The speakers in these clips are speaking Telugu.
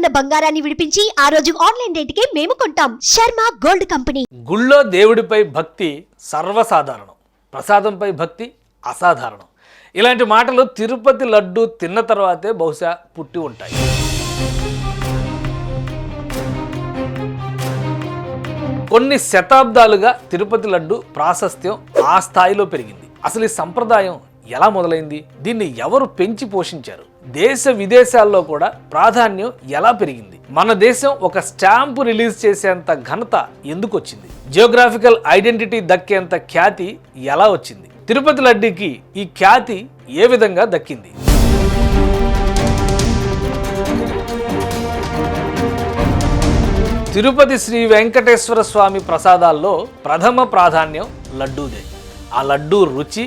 ఉన్న బంగారాన్ని విడిపించి ఆ రోజు ఆన్లైన్ రేటుకే మేము కొంటాం. Sharma gold company. గుళ్ళో దేవుడిపై భక్తి సర్వసాధారణం. ప్రసాదంపై భక్తి అసాధారణం. ఇలాంటి మాటలు తిరుపతి లడ్డు తిన్న తర్వాతే బహుశా పుట్టి ఉంటాయి. కొన్ని శతాబ్దాలుగా తిరుపతి లడ్డు ప్రాశస్త్యం ఆ స్థాయిలో పెరిగింది. అసలు ఈ సంప్రదాయం ఎలా మొదలైంది? దీన్ని ఎవరు పెంచి పోషించారు? దేశ విదేశాల్లో కూడా ప్రాధాన్యం ఎలా పెరిగింది? మన దేశం ఒక స్టాంపు రిలీజ్ చేసేంత ఘనత ఎందుకు వచ్చింది? జియోగ్రాఫికల్ ఐడెంటిటీ దక్కేంత ఖ్యాతి ఎలా వచ్చింది? తిరుపతి లడ్డీకి ఈ ఖ్యాతి ఏ విధంగా దక్కింది? తిరుపతి శ్రీ వెంకటేశ్వర స్వామి ప్రసాదాల్లో ప్రథమ ప్రాధాన్యం లడ్డూదే. ఆ లడ్డూ రుచి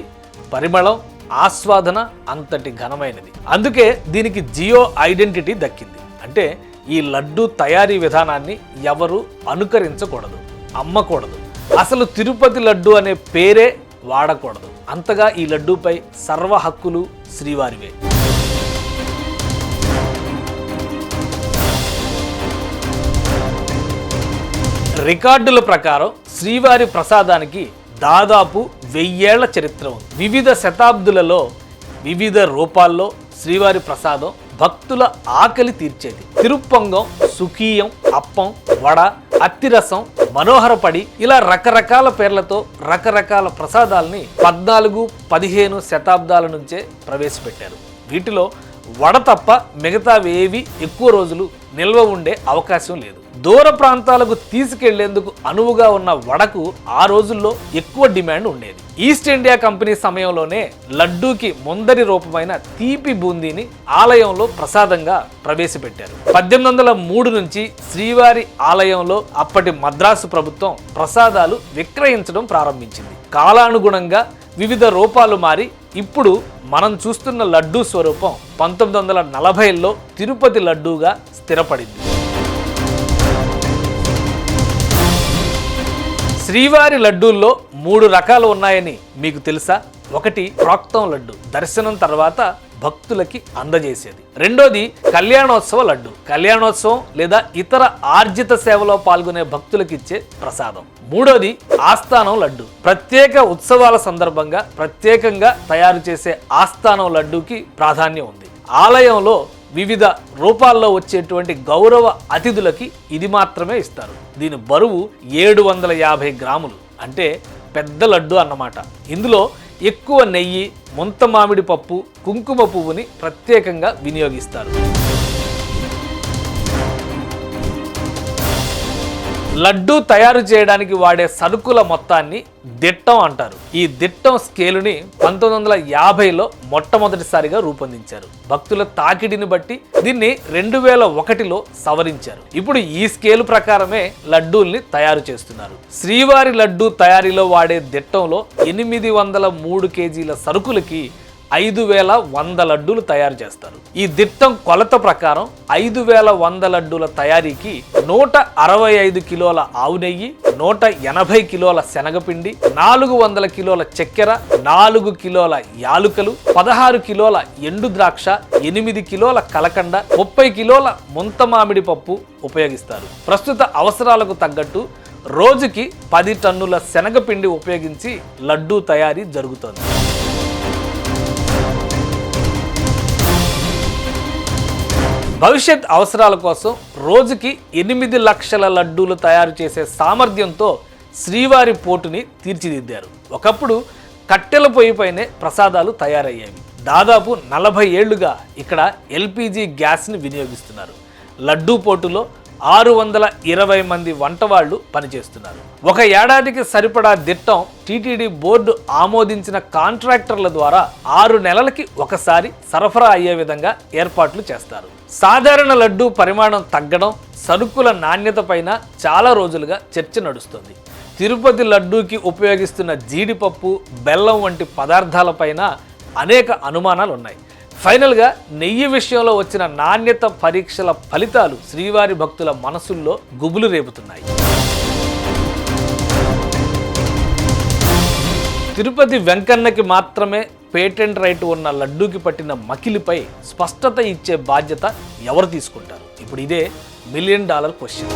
పరిమళం ఆస్వాదన అంతటి ఘనమైనది. అందుకే దీనికి జియో ఐడెంటిటీ దక్కింది. అంటే ఈ లడ్డూ తయారీ విధానాన్ని ఎవరు అనుకరించకూడదు అమ్మకూడదు. అసలు తిరుపతి లడ్డు అనే పేరే వాడకూడదు. అంతగా ఈ లడ్డూపై సర్వ హక్కులు శ్రీవారివే. రికార్డుల ప్రకారం శ్రీవారి ప్రసాదానికి దాదాపు వెయ్యేళ్ళ చరిత్ర ఉంది. వివిధ శతాబ్దులలో వివిధ రూపాల్లో శ్రీవారి ప్రసాదం భక్తుల ఆకలి తీర్చేది. తిరుప్పొంగం సుఖీయం అప్పం వడ అత్తిరసం మనోహరపడి ఇలా రకరకాల పేర్లతో రకరకాల ప్రసాదాల్ని పద్నాలుగు పదిహేను శతాబ్దాల నుంచే ప్రవేశపెట్టారు. వీటిలో వడ తప్ప మిగతావేవి ఎక్కువ రోజులు నిల్వ ఉండే అవకాశం లేదు. దూర ప్రాంతాలకు తీసుకెళ్ళేందుకు అనువుగా ఉన్న వడకు ఆ రోజుల్లో ఎక్కువ డిమాండ్ ఉండేది. ఈస్ట్ ఇండియా కంపెనీ సమయంలోనే లడ్డూకి ముందరి రూపమైన తీపి బూందీని ఆలయంలో ప్రసాదంగా ప్రవేశపెట్టారు. పద్దెనిమిది వందల మూడు నుంచి శ్రీవారి ఆలయంలో అప్పటి మద్రాసు ప్రభుత్వం ప్రసాదాలు విక్రయించడం ప్రారంభించింది. కాలానుగుణంగా వివిధ రూపాలు మారి ఇప్పుడు మనం చూస్తున్న లడ్డూ స్వరూపం పంతొమ్మిది వందల నలభైలో తిరుపతి లడ్డూగా స్థిరపడింది. శ్రీవారి లడ్డూల్లో మూడు రకాలు ఉన్నాయని మీకు తెలుసా? ఒకటి ప్రోక్తం లడ్డు. దర్శనం తర్వాత భక్తులకి అందజేసేది. రెండోది కళ్యాణోత్సవ లడ్డు. కళ్యాణోత్సవం లేదా ఇతర ఆర్జిత సేవలో పాల్గొనే భక్తులకు ఇచ్చే ప్రసాదం. మూడోది ఆస్థానం లడ్డు. ప్రత్యేక ఉత్సవాల సందర్భంగా ప్రత్యేకంగా తయారు చేసే ఆస్థానం లడ్డూకి ప్రాధాన్యం ఉంది. ఆలయంలో వివిధ రూపాల్లో వచ్చేటువంటి గౌరవ అతిథులకి ఇది మాత్రమే ఇస్తారు. దీని బరువు ఏడు వందల యాభై గ్రాములు. అంటే పెద్ద లడ్డు అన్నమాట. ఇందులో ఎక్కువ నెయ్యి ముంత మామిడి పప్పు కుంకుమ పువ్వుని ప్రత్యేకంగా వినియోగిస్తారు. లడ్డు తయారు చేయడానికి వాడే సరుకుల మొత్తాన్ని దిట్టం అంటారు. ఈ దిట్టం స్కేలుని పంతొమ్మిది వందల యాభైలో మొట్టమొదటిసారిగా రూపొందించారు. భక్తుల తాకిడిని బట్టి దీన్ని రెండు వేల ఒకటిలో సవరించారు. ఇప్పుడు ఈ స్కేలు ప్రకారమే లడ్డూల్ని తయారు చేస్తున్నారు. శ్రీవారి లడ్డూ తయారీలో వాడే దిట్టంలో ఎనిమిది వందల మూడు కేజీల సరుకులకి ఐదు వేల వంద లడ్డూలు తయారు చేస్తారు. ఈ దిట్టం కొలత ప్రకారం ఐదు వేల వంద లడ్డూల తయారీకి నూట అరవై ఐదు కిలోల ఆవు నెయ్యి నూట ఎనభై కిలోల శనగపిండి నాలుగు వందల కిలోల చక్కెర నాలుగు కిలోల యాలుకలు పదహారు కిలోల ఎండు ద్రాక్ష ఎనిమిది కిలోల కలకండ ముప్పై కిలోల ముంత మామిడి పప్పు ఉపయోగిస్తారు. ప్రస్తుత అవసరాలకు తగ్గట్టు రోజుకి పది టన్నుల శనగపిండి ఉపయోగించి లడ్డూ తయారీ జరుగుతోంది. భవిష్యత్ అవసరాల కోసం రోజుకి ఎనిమిది లక్షల లడ్డూలు తయారు చేసే సామర్థ్యంతో శ్రీవారి పోటుని తీర్చిదిద్దారు. ఒకప్పుడు కట్టెల పొయ్యిపైనే ప్రసాదాలు తయారయ్యాయి. దాదాపు నలభై ఏళ్ళుగా ఇక్కడ ఎల్పిజి గ్యాస్ని వినియోగిస్తున్నారు. లడ్డూ పోటులో ఆరు వందల ఇరవై మంది వంటవాళ్ళు పనిచేస్తున్నారు. ఒక ఏడాదికి సరిపడా దిట్టం టీటీడీ బోర్డు ఆమోదించిన కాంట్రాక్టర్ల ద్వారా ఆరు నెలలకి ఒకసారి సరఫరా అయ్యే విధంగా ఏర్పాట్లు చేస్తారు. సాధారణ లడ్డు పరిమాణం తగ్గడం సరుకుల నాణ్యత పైన చాలా రోజులుగా చర్చ నడుస్తుంది. తిరుపతి లడ్డూకి ఉపయోగిస్తున్న జీడిపప్పు బెల్లం వంటి పదార్థాలపైన అనేక అనుమానాలు ఉన్నాయి ఫైనల్గా నెయ్యి విషయంలో వచ్చిన నాణ్యత పరీక్షల ఫలితాలు శ్రీవారి భక్తుల మనసుల్లో గుబులు రేపుతున్నాయి. తిరుపతి వెంకన్నకి మాత్రమే పేటెంట్ రైట్ ఉన్న లడ్డూకి పట్టిన మకిలిపై స్పష్టత ఇచ్చే బాధ్యత ఎవరు తీసుకుంటారు? ఇప్పుడు ఇదే మిలియన్ డాలర్ క్వశ్చన్